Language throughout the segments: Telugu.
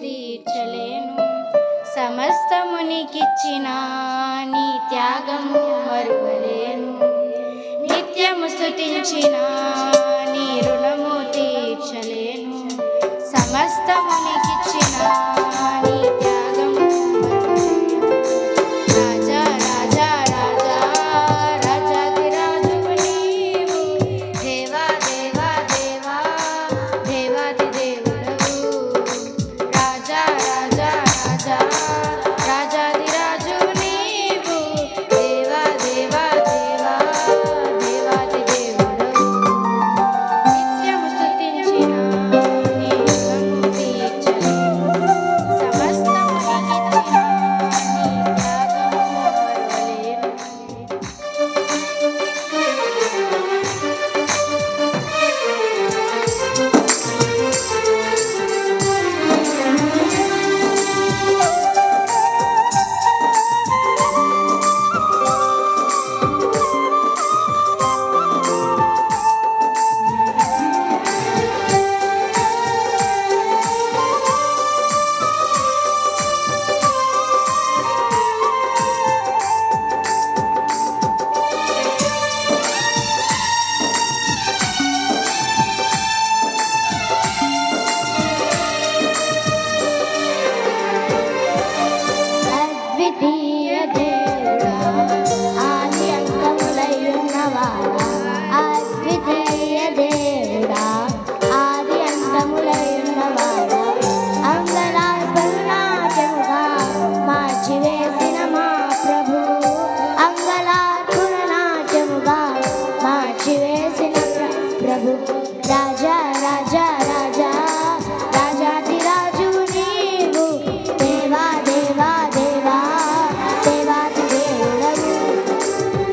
తీర్చలేను. సమస్తమునికిచ్చిన నీ త్యాగం మరువలేను. నిత్యము స్థుతించిన నీ రుణము తీర్చలేను. సమస్తమునికిచ్చిన day.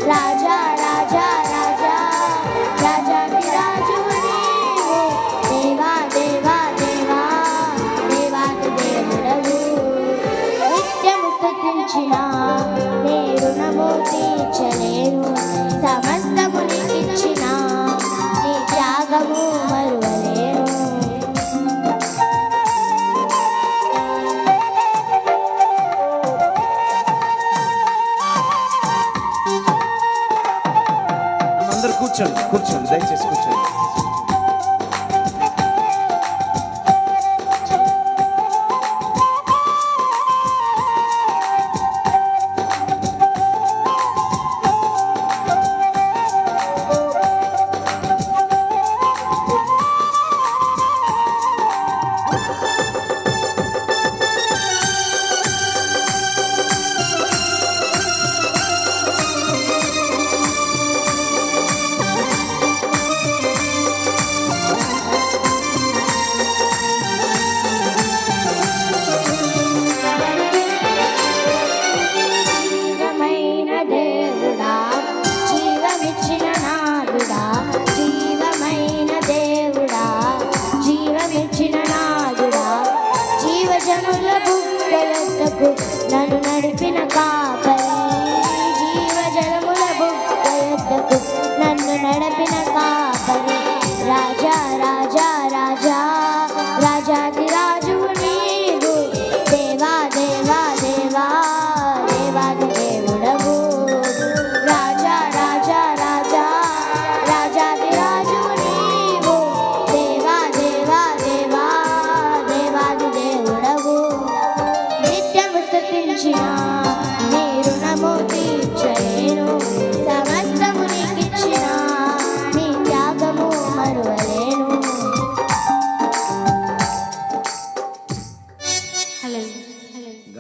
రాజా రాజా రాజా రాజాకి రాజు నీవు. దేవా దేవా దేవా దేవాకి దేవుడవు. నిత్యము స్థుతించిన నేను నమో తీర్చలేను. సమస్త కూర్చోండి కూర్చోండి దయచేసి కూర్చోండి.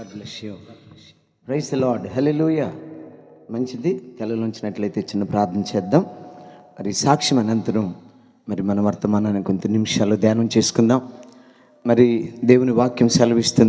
God bless you praise Lord hallelujah మంచిది. ఉంచినట్లయితే చిన్న ప్రార్థన చేద్దాం. మరి సాక్ష్యం అనంతరం మరి మన వర్తమానాన్ని కొంత నిమిషాలు ధ్యానం చేసుకుందాం. మరి దేవుని వాక్యం సెలవిస్తుంది.